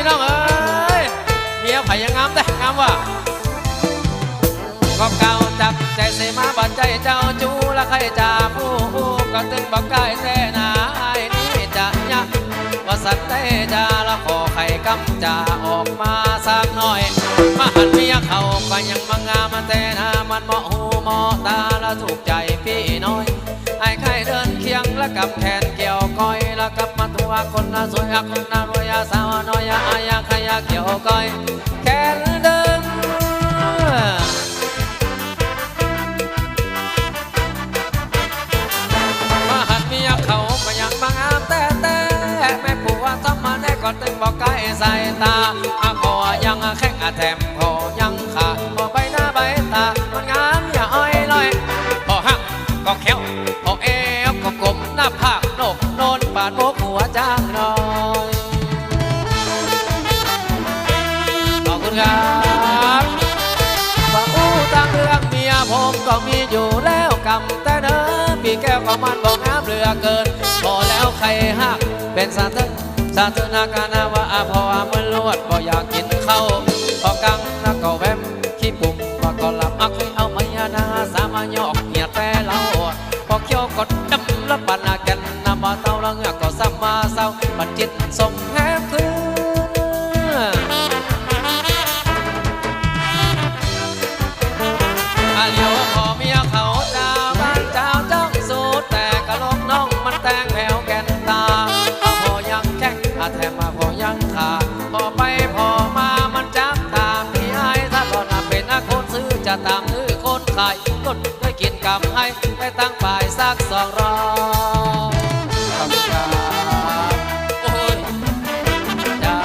พี่น้องเอ้ยเมียไผ่ยังงามแต่งามว่ะก็เก่าจับใจเสมาบัดใจเจ้าจูละใครจะผู้ก็ตึงบอกกายแต่นาไอ้นี่จะยักว่าสัตว์ได้จาละขอไข่กำจะออกมาสักหน่อยมาหันเมียเขาก็ยังมางามแต่นามันเหมาะหูเหมาะตาละถูกใจ ล้วกับแขนเกี่ยวก้อยแล้วกับมาตัวคนน่าสวยคนน่ารวยสาวน้อยอะอายะใครอะเกี่ยวก้อยแขนเดินมาหันเมียเขาก็ยังมางามแต่แต่แม่ผัวทำมาได้ก็ตึงบอกใกล้สายตาอาคอ ก็มีอยู่แล้วกำแต่เนอปี่แก้วก็มันบอกงามเรือเกิน พอแล้วใครหักเป็นสาธสาธนาการนาว่าอาพอมันลวดบ่อยากกินข้าวพอกังนักก็แวมขี้ปุ่มว่าก็หลับอัก สักสองร้อยขอบคุณครับโอ้ยจ้า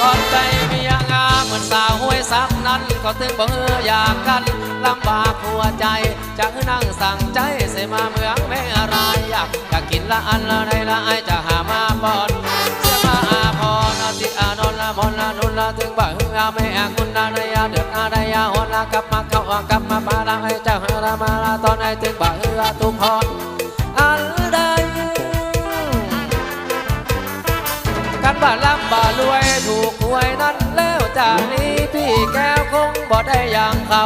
ก่อนใจมียงามเหมือนสาวห้วยซับนั้น ก็ถึงบ่เฮืออยากกันลำบากหัวใจจะนั่งสั่งใจเสมาเมืองไม่อะไรอยากอยากกินละอันละใดละไอจะหามาปอนเสมาอาพรอาทิอานนท์ละมนละนุนละถึงบ่เฮือ ไม่อาคุณนาไดยาเดือดนาไดยาหนละกลับมาเข้ากลับมาปาละไอเจ้าหาละมาละตอนไอถึงบ่เฮือทุกพรอันใดกันบ่าล่ำบ่ารวยถูกหวยนั่นแล้วจากนี้พี่แก้วคงบ่ได้อย่างเขา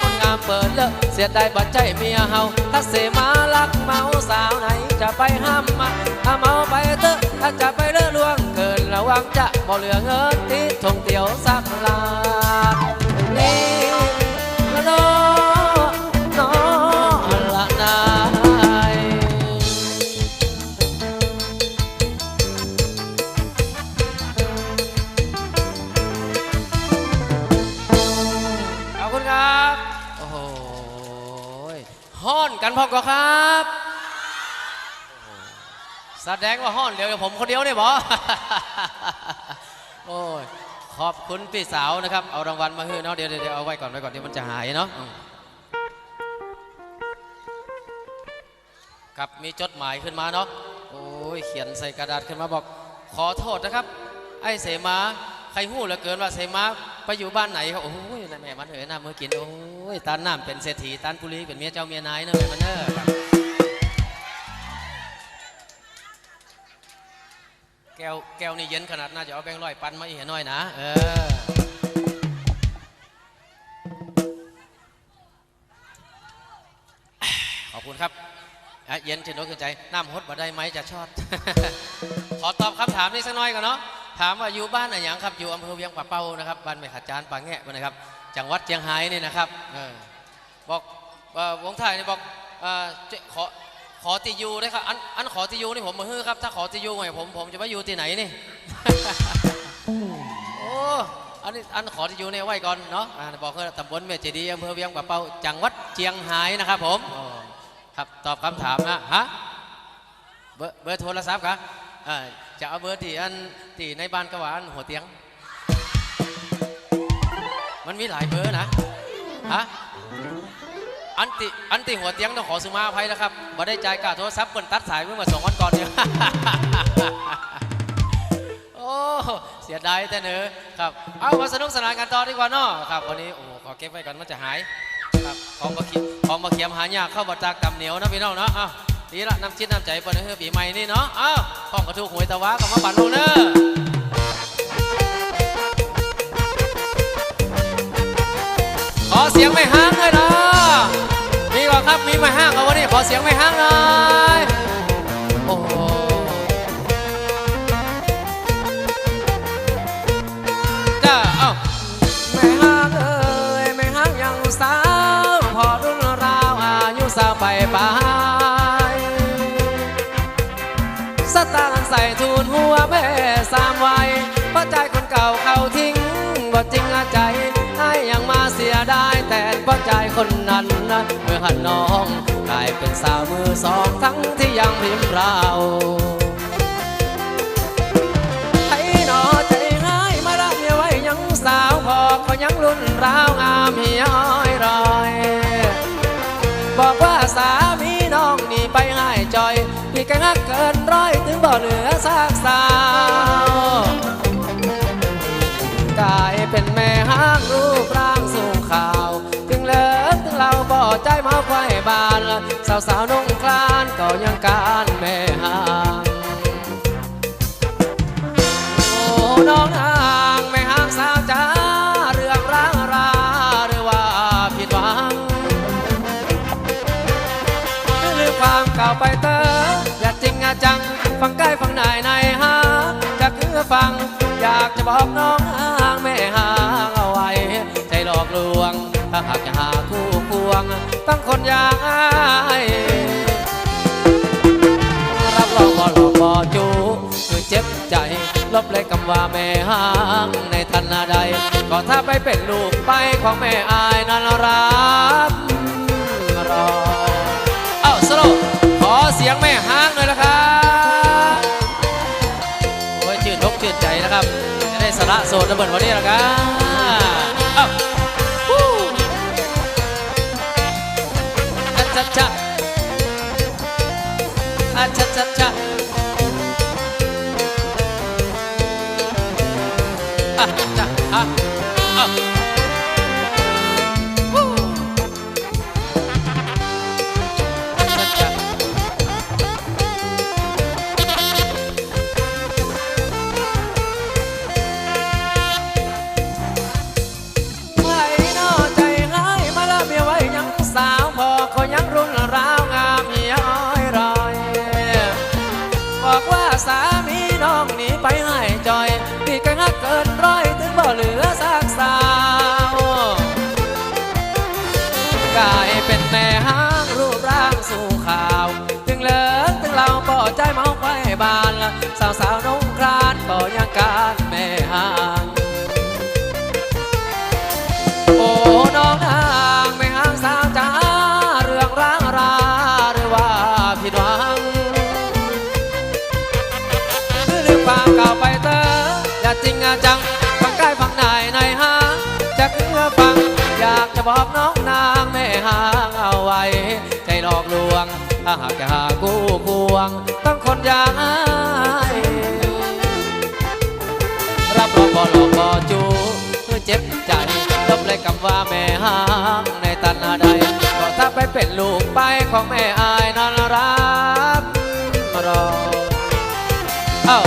คนงามเปิดเลิกเสียดายบ่ใจเมียเฮาถ้าเสมาลักเมาสาวไหนจะไปห้ามมาถ้าเมาไปเถอะถ้าจะไปเลือล่วง ระวังจะบ่เหลือเงินที่ท่องเที่ยวสักลานี่ละเนอนอละนายขอบคุณครับ โอ้โหห้อนกันพอก็ครับ แสดงว่าห้อนเดียวกับผมคนเดียวเนี่ยบอโอ้ยขอบคุณพี่สาวนะครับ เอารางวัลมาให้เนาะเดี๋ยวเดี๋ยวเอาไว้ก่อนไว้ก่อนเดี๋ยวมันจะหายเนาะครับมีจดหมายขึ้นมาเนาะโอ้ยเขียนใส่กระดาษขึ้นมาบอก ขอโทษนะครับ ไอ้เสมาใครหู้เหลือเกินว่าเสมาไปอยู่บ้านไหนครับโอ้ยนั่นแม่มันเอ๋ยน้ามือกินโอ้ยตานน้ำเป็นเศรษฐีตานปุรีเป็นเมียเจ้าเมียนายเนอะแม่มันเนอะ แก้วแก้วนี่เย็นขนาดน่าจะเอาแบงค์ร้อยปันมาอีกหน่อยนะ เออ ขอบคุณครับเย็นชื่นอกชื่นใจ น้ำฮดมาได้ไหมจะชอด ขอตอบคำถามนี้สักหน่อยก่อนเนาะ ถามว่าอยู่บ้านอะไรอย่างครับ อยู่อำเภอเวียงป่าเป้านะครับ บ้านแม่ขัดจานป่าแงะนะครับ จังหวัดเชียงรายนี่นะครับเออบอกเอ่อวงไทยนี่บอกเอ่อเจ๊ขอ ขอติยูได้ครับ อันอันขอติยูนี่ผมมาฮื้อครับ ถ้าขอติยูให้ผมผมจะไปอยู่ที่ไหนนี่ โอ้อันนี้อันขอติยูเนี่ยไว้ก่อนเนาะอ่าบอกว่าตำบลแม่เจดีย์อำเภอเวียงป่าเป้าจังหวัดเชียงรายนะครับผมอ๋อครับตอบคำถามนะฮะเบอร์เบอร์โทรศัพท์ครับอ่าจะเอาเบอร์ที่อันที่ในบ้านกะหวานหัวเตียง มันมีหลายเบอร์นะฮะ อันติอันติหัวเตียงต้องขอสุมาอภัยนะครับมาได้จ่ายกาโทรศัพท์เปิดตัดสายเมื่อมาสองวันก่อนเนี่ยโอ้เสียดายแต่เนอครับ เอามาสนุกสนานกันต่อดีกว่าน้อครับวันนี้โอ้ขอเก็บไว้ก่อนมันจะหายครับของมาเขียของมาเขียมหายากเข้าบัตรากกำเหนียวนะพี่น้องเนาะอ้าวดีละน้ำชิดน้ำใจปนเฮือบีใหม่นี่เนาะอ้าวข้องกระทูกหวยตะวะกับมาปั่นลูกเนาะขอเสียงไม่ห้างเลย ครับมีไม่ห้างเอาวันนี้ขอเสียงไม่ห้างหน่อยโอ้โหจ้าเอ้าไม่ห้างเอ้ยไม่ห้างยังสาวพอรุ่นราวอายุสาวไปปลายสตางค์ใส่ทูนหัวแม่สามวัยเพราะใจคนเก่าเขาทิ้งบ่จริงอะใจายแต่าใจคนนั้นนะเมื่อหันน้องกลายเป็นสาวมือสองทั้งที่ยังพิมพ์เราให้หนอใจง่ายมารับเมียไว้ยังสาวพอเขายังรุ่นราวงามเหี่อยรอย บอกว่าสามีน้องหนีไปให้จอยพี่แกงักเกินร้อยถึงบ่เหลือซากสาวกลายเป็นแม่ห้างรูปร่างสูงขาว ใจเมาไฟบานสาวสาวนุ่งคลานก็ยังการแม่ห้างโอ้น้องห้างแม่ห้างสาวจ้าเรื่องร้างราหรือว่าผิดหวังลืมความเก่าไปเตออย่าจริงอะจังฟังใกล้ฟังไหนในฮะจะคือฟังอยากจะบอก ลบเลยคำว่าแม่ห่างในทันนาใด ก็ถ้าไปเป็นลูกไปของแม่อายนั้นรับรอเอ้าสโลว์ขอเสียงแม่ห้างหน่อยนะครับโอ้ยชื่นกชื่นใจนะครับ จะได้สละโสดระเบิดวันนี้ละครับเอ้าฮู้ชัดชัดชัดอะชัดชัดาวสาวน้องครานป่อยังการแม่ห้างโอ้น้องนางไม่ห่างสาวจ้าเรื่องร้างราหรือว่าผิดหวังคือลืมความเก่าไปเตออย่าจริงอะจังฟังใกล้ฟังไหนในห้างจะคือฟังอยากจะบอกน้องนางไม่ห่างเอาไว้ใจหลอกลวงถ้าหากจะหาคู่ควงต้องคนอย่าง เจ็บใจลบเลยคำว่าแม่ห้างในตันหาใดก็ถ้าไปเป็นลูกไปของแม่อายนั้นรับรอเอ้า